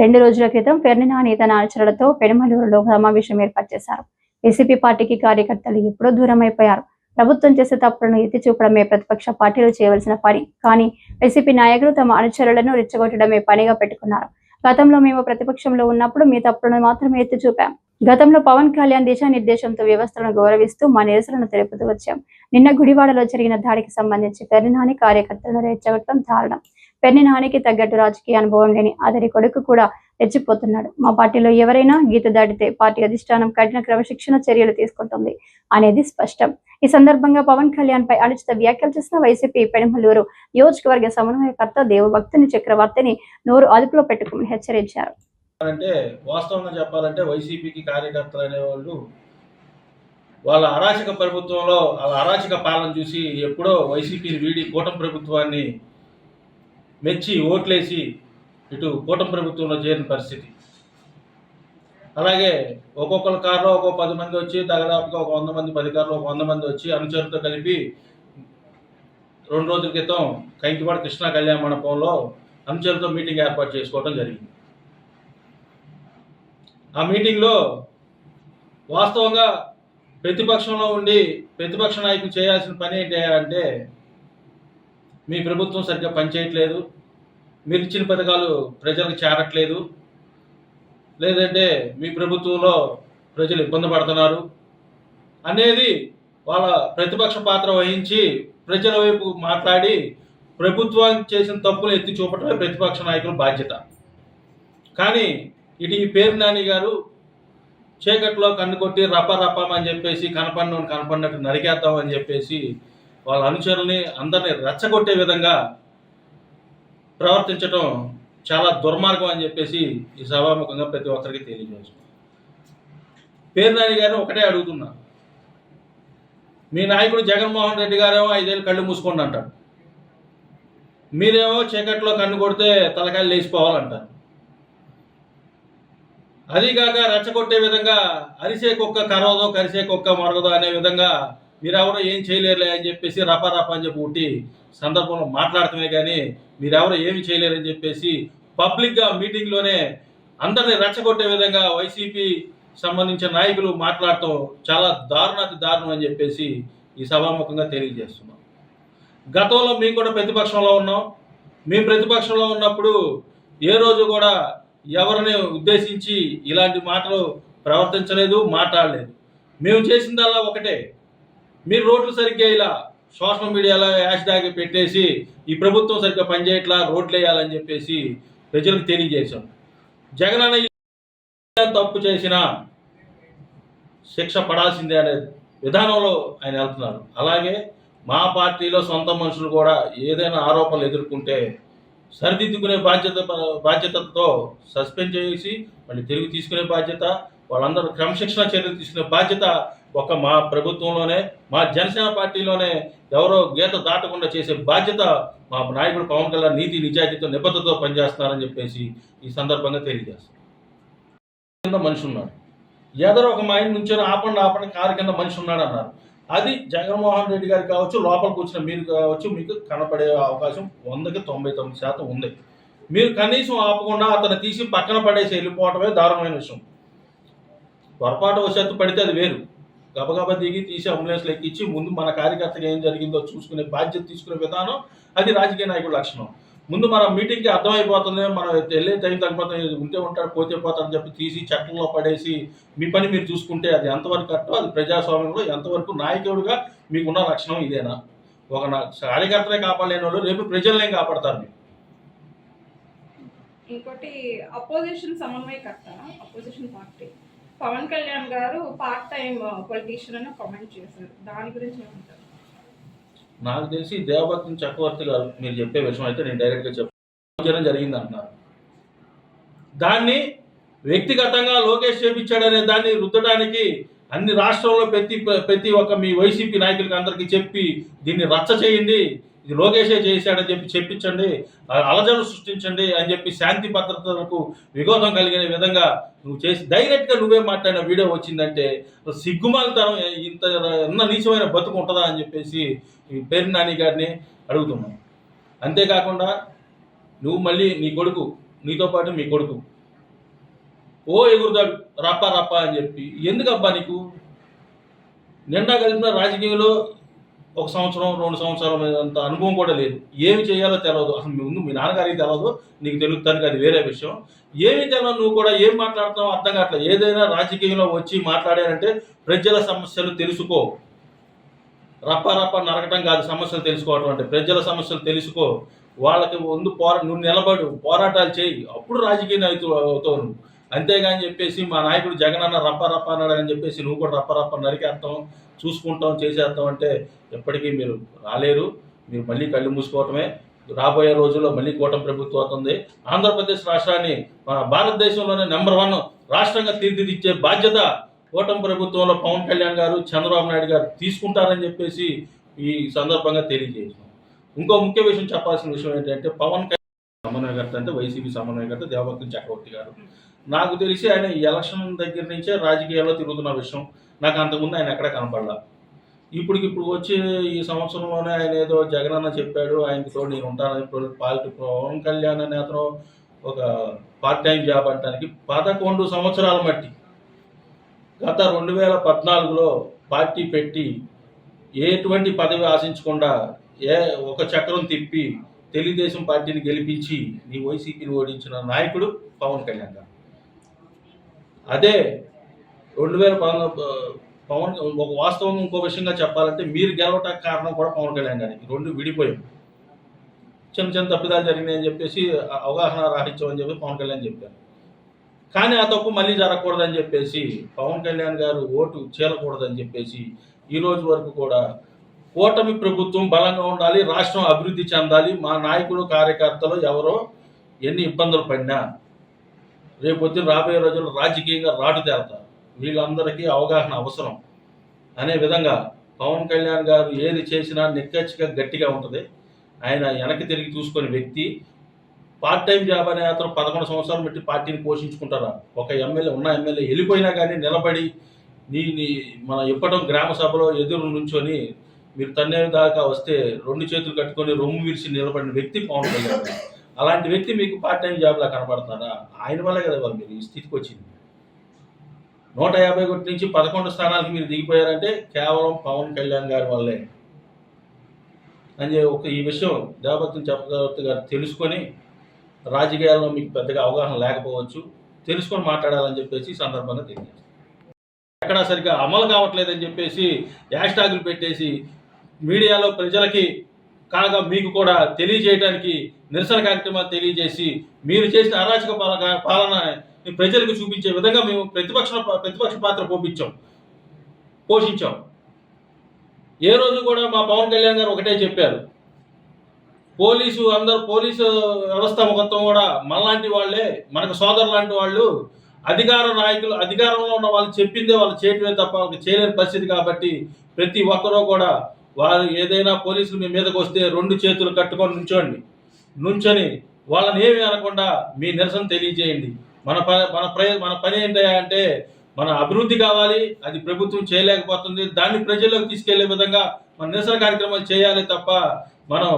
రెండు రోజుల క్రితం ఫెర్నినాని తన అనుచరులతో పెనుమలూరులో సమావేశం ఏర్పాటు చేశారు. వైసీపీ పార్టీకి కార్యకర్తలు ఎప్పుడో దూరం అయిపోయారు ప్రభుత్వం చేసే తప్పులను ఎత్తి చూపడమే ప్రతిపక్ష పార్టీలు చేయవలసిన పని. కానీ వైసీపీ నాయకులు తమ అనుచరులను రెచ్చగొట్టడమే పనిగా పెట్టుకున్నారు. గతంలో మేము ప్రతిపక్షంలో ఉన్నప్పుడు మీ తప్పులను మాత్రమే ఎత్తి చూపాం. గతంలో పవన్ కళ్యాణ్ దిశానిర్దేశంతో వ్యవస్థలను గౌరవిస్తూ మా నిరసనను తెలుపుతూ వచ్చాం. నిన్న గుడివాడలో జరిగిన దాడికి సంబంధించి పెర్నినాని కార్యకర్తలను రెచ్చగొట్టడం దారుణం. పెర్నినానికి తగ్గట్టు రాజకీయ అనుభవం లేని అతడి కొడుకు కూడా రెచ్చిపోతున్నాడు. మా పార్టీలో ఎవరైనా గీత దాటితే పార్టీ అధిష్టానం కఠిన క్రమశిక్షణ చర్యలు తీసుకుంటుంది అనేది స్పష్టం. ఈ సందర్భంగా పవన్ కళ్యాణ్ పై అనుచిత వ్యాఖ్యలు చేసిన వైసీపీ పెనుమలూరు నియోజకవర్గ సమన్వయకర్త దేవభక్తుని చక్రవర్తిని నోరు అదుపులో పెట్టుకుని హెచ్చరించారు. అంటే వాస్తవంగా చెప్పాలంటే వైసీపీకి కార్యకర్తలు అనేవాళ్ళు వాళ్ళ అరాచక ప్రభుత్వంలో వాళ్ళ అరాచక పాలన చూసి ఎప్పుడో వైసీపీని వీడి కూటమి ప్రభుత్వాన్ని మెచ్చి ఓట్లేసి ఇటు కూటమి ప్రభుత్వంలో చేరిన పరిస్థితి. అలాగే ఒక్కొక్కరి కారులో ఒక్కొక్క పది మంది వచ్చి దాదాపుగా ఒక వంద మంది పది కార్లో ఒక వంద మంది వచ్చి అనుచరులతో కలిపి రెండు రోజుల క్రితం కైకివాడ కృష్ణా కళ్యాణ మండపంలో అనుచరులతో మీటింగ్ ఏర్పాటు చేసుకోవడం జరిగింది. ఆ మీటింగ్లో వాస్తవంగా ప్రతిపక్షంలో ఉండి ప్రతిపక్ష నాయకులు చేయాల్సిన పని ఏంటి అంటే మీ ప్రభుత్వం సరిగ్గా పనిచేయట్లేదు. మీరు ఇచ్చిన పథకాలు ప్రజలకు చేరట్లేదు. లేదంటే మీ ప్రభుత్వంలో ప్రజలు ఇబ్బంది పడుతున్నారు. అనేది వాళ్ళ ప్రతిపక్ష పాత్ర వహించి ప్రజల వైపు మాట్లాడి ప్రభుత్వం చేసిన తప్పులు ఎత్తి చూపటమే ప్రతిపక్ష నాయకుల బాధ్యత. కానీ ఇటు ఈ పేరు నాని గారు చీకట్లో కన్ను కొట్టి రప్ప అని చెప్పేసి కనపడిన కనపడినట్టు నరికేద్దామని చెప్పేసి వాళ్ళ అనుచరుల్ని అందరినీ రెచ్చగొట్టే విధంగా ప్రవర్తించడం చాలా దుర్మార్గం అని చెప్పేసి ఈ సభాముఖంగా ప్రతి ఒక్కరికి తెలియజేస్తున్నాం. పేరు నాని గారిని ఒకటే అడుగుతున్నా. మీ నాయకుడు జగన్మోహన్ రెడ్డి గారేమో ఐదేళ్ళు కళ్ళు మూసుకోండి అంటాడు. మీరేమో చీకట్లో కన్ను కొడితే తలకాయలు లేచిపోవాలంటారు. అదిగాక రెచ్చగొట్టే విధంగా అరిసే కుక్క కరవదో కరిసే కుక్క మరగదో అనే విధంగా మీరెవరో ఏం చేయలేరులే అని చెప్పేసి రపా రపా అని చెప్పి ఉట్టి సందర్భంలో మాట్లాడటమే కానీ మీరెవరో ఏమి చేయలేరని చెప్పేసి పబ్లిక్గా మీటింగ్లోనే అందరిని రెచ్చగొట్టే విధంగా వైసీపీ సంబంధించిన నాయకులు మాట్లాడటం చాలా దారుణాతి దారుణం అని చెప్పేసి ఈ సభాముఖంగా తెలియజేస్తున్నాం. గతంలో మేము కూడా ప్రతిపక్షంలో ఉన్నాం. మేము ప్రతిపక్షంలో ఉన్నప్పుడు ఏ రోజు కూడా ఎవరిని ఉద్దేశించి ఇలాంటి మాటలు ప్రవర్తించలేదు మాట్లాడలేదు. మేము చేసిందల్లా ఒకటే. మీరు రోడ్లు సరిగ్గా ఇలా సోషల్ మీడియాలో యాష్ ట్యాగ్ పెట్టేసి ఈ ప్రభుత్వం సరిగ్గా పనిచేయట్లా రోడ్లు వేయాలని చెప్పేసి ప్రజలకు తెలియజేశాం. జగన్ అన్న తప్పు చేసిన శిక్ష పడాల్సిందే అనే విధానంలో ఆయన వెళ్తున్నారు. అలాగే మా పార్టీలో సొంత మనుషులు కూడా ఏదైనా ఆరోపణలు ఎదుర్కొంటే సరిదిద్దుకునే బాధ్యత బాధ్యతతో సస్పెండ్ చేసి మళ్ళీ తిరిగి తీసుకునే బాధ్యత వాళ్ళందరూ క్రమశిక్షణ చర్యలు తీసుకునే బాధ్యత ఒక మా ప్రభుత్వంలోనే మా జనసేన పార్టీలోనే ఎవరో గీత దాటకుండా చేసే బాధ్యత మా నాయకుడు పవన్ కళ్యాణ్ నీతి నిజాయితీతో నిబద్ధతతో పనిచేస్తున్నారని చెప్పేసి ఈ సందర్భంగా తెలియజేస్తారు కింద మనిషి ఉన్నాడు. ఎదరో ఒక మా ఆయన నుంచొని ఆపండి ఆపండి కారు కింద మనిషి ఉన్నాడు అన్నారు. అది జగన్మోహన్ రెడ్డి గారు కావచ్చు లోపలికి వచ్చిన మీరు కావచ్చు మీకు కనపడే అవకాశం వందకి తొంభై తొమ్మిది శాతం ఉంది. మీరు కనీసం ఆపకుండా అతను తీసి పక్కన పడేసి వెళ్ళిపోవటమే దారుణమైన విషయం. పొరపాటు వశాత్తు పడితే అది వేరు. గబగబా దిగి తీసి అంబులెన్స్లో ఎక్కించి ముందు మన కార్యకర్తకి ఏం జరిగిందో చూసుకునే బాధ్యత తీసుకునే విధానం అది రాజకీయ నాయకుల లక్షణం. ముందు మన మీటింగ్కి అర్థమైపోతుంది మనం వెళ్ళే టైం తగ్గిపోతుంది ఉంటే ఉంటాడు పోతే పోతాడని చెప్పి తీసి చట్టంలో పడేసి మీ పని మీరు చూసుకుంటే అది ఎంతవరకు కట్టో అది ప్రజాస్వామ్యంలో ఎంతవరకు నాయకుడిగా మీకున్న లక్షణం ఇదేనా? ఒక నా- కార్యకర్తలే కాపాడలేని వాళ్ళు రేపు ప్రజలనే కాపాడతారు మీరు? ఇంకోటి అపోజిషన్ సమన్వయకర్త అపోజిషన్ పార్టీ. పవన్ కళ్యాణ్ గారు పార్ట్ టైం పొలిటీషియన్ అని కామెంట్ చేశారు. దాని గురించి ఏమంటారు? నాకు తెలిసి దేవభక్తి చక్రవర్తి గారు మీరు చెప్పే విషయం అయితే నేను డైరెక్ట్గా చెప్పడం జరిగింది అంటున్నారు. దాన్ని వ్యక్తిగతంగా లోకేష్ చేపించాడనే దాన్ని రుద్దడానికి అన్ని రాష్ట్రంలో ప్రతి ప్రతి ఒక్క మీ వైసీపీ నాయకులకి అందరికీ చెప్పి దీన్ని రచ్చ చేయండి. ఇది లోకేషే చేశాడని చెప్పి చెప్పించండి అలజలు సృష్టించండి అని చెప్పి శాంతి భద్రతలకు విఘోధం కలిగిన విధంగా నువ్వు చేసి డైరెక్ట్గా నువ్వే మాట్లాడిన వీడియో వచ్చిందంటే సిగ్గుమాలతనం ఇంత ఉన్న నీచమైన బతుకు ఉంటుందా అని చెప్పేసి పేరు నాని గారిని అడుగుతున్నాను అంతేకాకుండా నువ్వు మళ్ళీ నీ కొడుకు నీతో పాటు మీ కొడుకు ఓ ఎగురుతాడు రప్ప రప్ప అని చెప్పి ఎందుకబ్బా నీకు? నిండా కలిపిన రాజకీయంలో ఒక సంవత్సరం రెండు సంవత్సరాల అంత అనుభవం కూడా లేదు. ఏమి చేయాలో తెలియదు అసలు మీ ముందు మీ నాన్నగారికి తెలియదు నీకు తెలుగుతానికి అది వేరే విషయం. ఏమి తెలియదు నువ్వు కూడా ఏం మాట్లాడుతున్నావు అర్థం కావట్లేదు. ఏదైనా రాజకీయంలో వచ్చి మాట్లాడారంటే ప్రజల సమస్యలు తెలుసుకో. రప్ప రప్ప నరకటం కాదు సమస్యలు తెలుసుకోవటం అంటే. ప్రజల సమస్యలు తెలుసుకో. వాళ్ళకి ముందు పోరా నువ్వు నిలబడు. పోరాటాలు చేయి. అప్పుడు రాజకీయ నాయకుడు అవుతావు నువ్వు అంతేగాని చెప్పేసి మా నాయకుడు జగన్ అన్న రప్ప రప్ప అన్నాడు అని చెప్పేసి నువ్వు కూడా రప్ప రప్ప నరికేస్తాం చూసుకుంటాం చేసేస్తాం అంటే ఎప్పటికీ మీరు రాలేరు. మీరు మళ్ళీ కళ్ళు మూసుకోవటమే. రాబోయే రోజుల్లో మళ్ళీ కూటమి ప్రభుత్వం అవుతుంది. ఆంధ్రప్రదేశ్ రాష్ట్రాన్ని మన భారతదేశంలోనే నెంబర్ వన్ రాష్ట్రంగా తీర్చిదిచ్చే బాధ్యత కూటమి ప్రభుత్వంలో పవన్ కళ్యాణ్ గారు చంద్రబాబు నాయుడు గారు తీసుకుంటారని చెప్పేసి ఈ సందర్భంగా తెలియజేసాం ఇంకో ముఖ్య విషయం చెప్పాల్సిన విషయం ఏంటంటే పవన్ కళ్యాణ్ సమన్వయకర్త అంటే వైసీపీ సమన్వయకర్త దేవభక్తి చక్రవర్తి గారు. నాకు తెలిసి ఆయన ఎలక్షన్ దగ్గర నుంచే రాజకీయాల్లో తిరుగుతున్న విషయం. నాకు అంతకుముందు ఆయన ఎక్కడ కనపడలా. ఇప్పటికి ఇప్పుడు వచ్చి ఈ సంవత్సరంలోనే ఆయన ఏదో జగన్ అన్న చెప్పాడు ఆయనతో నేను ఉంటానని పార్టీ పవన్ కళ్యాణ్ అనే అతను ఒక పార్ట్ టైం జాబ్ అంటానికి పదకొండు సంవత్సరాల మట్టి. గత రెండు వేల పద్నాలుగులో పార్టీ పెట్టి ఎటువంటి పదవి ఆశించకుండా ఏ ఒక చక్రం తిప్పి తెలుగుదేశం పార్టీని గెలిపించి నీ వైసీపీని ఓడించిన నాయకుడు పవన్ కళ్యాణ్ గారు. అదే రెండు వేల పవన్ ఒక వాస్తవం ఇంకో విషయంగా చెప్పాలంటే మీరు గెలవటానికి కారణం కూడా పవన్ కళ్యాణ్ గారికి రెండు విడిపోయాం చిన్న చిన్న తప్పిదాలు జరిగినాయని చెప్పేసి అవగాహన రాహిత్యం అని చెప్పి పవన్ కళ్యాణ్ చెప్పారు. కానీ ఆ తప్పు మళ్ళీ జరగకూడదని చెప్పేసి పవన్ కళ్యాణ్ గారు ఓటు చేరకూడదని చెప్పేసి ఈ రోజు వరకు కూడా కూటమి ప్రభుత్వం బలంగా ఉండాలి రాష్ట్రం అభివృద్ధి చెందాలి మా నాయకులు కార్యకర్తలు ఎవరో ఎన్ని ఇబ్బందులు పడినా రేపొద్దున రాబోయే రోజుల్లో రాజకీయంగా రాటు తేరతారు. వీళ్ళందరికీ అవగాహన అవసరం. అనే విధంగా పవన్ కళ్యాణ్ గారు ఏది చేసినా నిక్కచ్చిగా గట్టిగా ఉంటుంది. ఆయన వెనక్కి తిరిగి చూసుకునే వ్యక్తి. పార్ట్ టైం జాబ్ అనే అతను పదకొండు సంవత్సరాలు పెట్టి పార్టీని పోషించుకుంటారా ఒక ఎమ్మెల్యే ఉన్న ఎమ్మెల్యే వెళ్ళిపోయినా కానీ నిలబడి నీ నీ మన ఇప్పటం గ్రామ సభలో ఎదురు నుంచొని మీరు తన్నే దాకా వస్తే రెండు చేతులు కట్టుకొని రొమ్ము విరిచి నిలబడిన వ్యక్తి పవన్ కళ్యాణ్ గారు. అలాంటి వ్యక్తి మీకు పార్ట్ టైం జాబ్లా కనపడుతున్నారా ఆయన వల్లే కదా వాళ్ళు మీరు ఈ స్థితికి వచ్చింది. నూట యాభై ఒకటి నుంచి పదకొండు స్థానాలకు మీరు దిగిపోయారంటే కేవలం పవన్ కళ్యాణ్ గారి వల్లే. అని ఒక ఈ విషయం దేవభక్తుని చక్రవర్తి గారు తెలుసుకొని రాజకీయాల్లో మీకు పెద్దగా అవగాహన లేకపోవచ్చు. తెలుసుకొని మాట్లాడాలని చెప్పేసి సందర్భంగా తెలియజేస్తాను ఎక్కడా సరిగ్గా అమలు కావట్లేదని చెప్పేసి హ్యాష్ ట్యాగులు పెట్టేసి మీడియాలో ప్రజలకి కాగా మీకు కూడా తెలియజేయడానికి నిరసన కార్యక్రమాలు తెలియజేసి మీరు చేసిన అరాచక పాలన పాలన ప్రజలకు చూపించే విధంగా మేము ప్రతిపక్ష ప్రతిపక్ష పాత్ర పోపించాం పోషించాం. ఏ రోజు కూడా మా పవన్ కళ్యాణ్ గారు ఒకటే చెప్పారు. పోలీసు అందరు పోలీసు వ్యవస్థ మొత్తం కూడా మనలాంటి వాళ్ళే మనకు సోదరు లాంటి వాళ్ళు అధికార నాయకులు అధికారంలో ఉన్న వాళ్ళు చెప్పిందే వాళ్ళు చేయటమే తప్ప వాళ్ళకి చేయలేని పరిస్థితి కాబట్టి ప్రతి ఒక్కరూ కూడా వాళ్ళు ఏదైనా పోలీసులు మీ మీదకి వస్తే రెండు చేతులు కట్టుకొని నుంచోండి. నుంచొని వాళ్ళని ఏమి అనకుండా మీ నిరసన తెలియజేయండి. మన పని మన ప్ర మన పని ఏంటయ్యా అంటే మన అభివృద్ధి కావాలి అది ప్రభుత్వం చేయలేకపోతుంది దాన్ని ప్రజల్లోకి తీసుకెళ్ళే విధంగా మన నిరసన కార్యక్రమాలు చేయాలి తప్ప మనం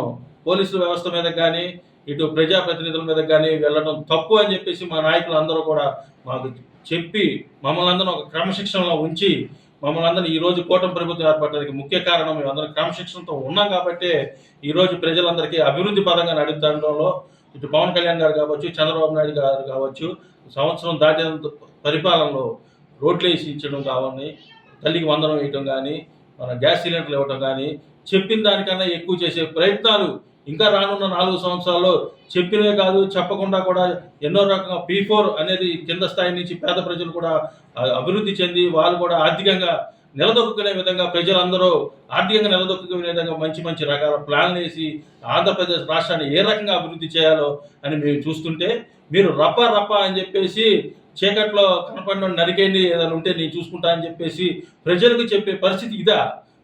పోలీసుల వ్యవస్థ మీద కానీ ఇటు ప్రజాప్రతినిధుల మీద కానీ వెళ్ళడం తప్పు అని చెప్పేసి మా నాయకులు అందరూ కూడా మాకు చెప్పి మమ్మల్ని అందరం ఒక క్రమశిక్షణలో ఉంచి మమ్మల్ని అందరం ఈ రోజు కూటమి ప్రభుత్వం ఏర్పడడానికి ముఖ్య కారణం. మేమందరం క్రమశిక్షణతో ఉన్నాం కాబట్టి ఈరోజు ప్రజలందరికీ అభివృద్ధి పరంగా నడుపుతంలో ఇటు పవన్ కళ్యాణ్ గారు కావచ్చు చంద్రబాబు నాయుడు గారు కావచ్చు సంవత్సరం దాటిన పరిపాలనలో రోడ్లు వేసి ఇచ్చడం కావాలని తల్లికి వందనం వేయటం కానీ మన గ్యాస్ సిలిండర్లు ఇవ్వటం కానీ చెప్పిన దానికన్నా ఎక్కువ చేసే ప్రయత్నాలు ఇంకా రానున్న నాలుగు సంవత్సరాల్లో చెప్పినవే కాదు చెప్పకుండా కూడా ఎన్నో రకంగా పీ ఫోర్ అనేది కింద స్థాయి నుంచి పేద ప్రజలు కూడా అభివృద్ధి చెంది వాళ్ళు కూడా ఆర్థికంగా నిలదొక్కునే విధంగా ప్రజలందరూ ఆర్థికంగా నిలదొక్కునే విధంగా మంచి మంచి రకాల ప్లాన్లు వేసి ఆంధ్రప్రదేశ్ రాష్ట్రాన్ని ఏ రకంగా అభివృద్ధి చేయాలో అని మేము చూస్తుంటే మీరు రప్ప రప్ప అని చెప్పేసి చీకట్లో కనపడిన నరికేయండి ఏదైనా ఉంటే నేను చూసుకుంటా అని చెప్పేసి ప్రజలకు చెప్పే పరిస్థితి ఇదా.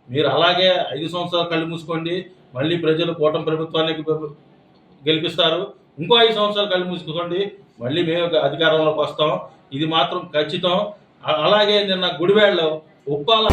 మీరు అలాగే ఐదు సంవత్సరాలు కళ్ళు మూసుకోండి మళ్ళీ ప్రజలు కూటమి ప్రభుత్వానికి గెలిపిస్తారు. ఇంకో ఐదు సంవత్సరాలు కళ్ళు మూసుకోండి మళ్ళీ మేము అధికారంలోకి వస్తాం. ఇది మాత్రం ఖచ్చితం. అలాగే నిన్న గుడివాడలో ఉప్పాల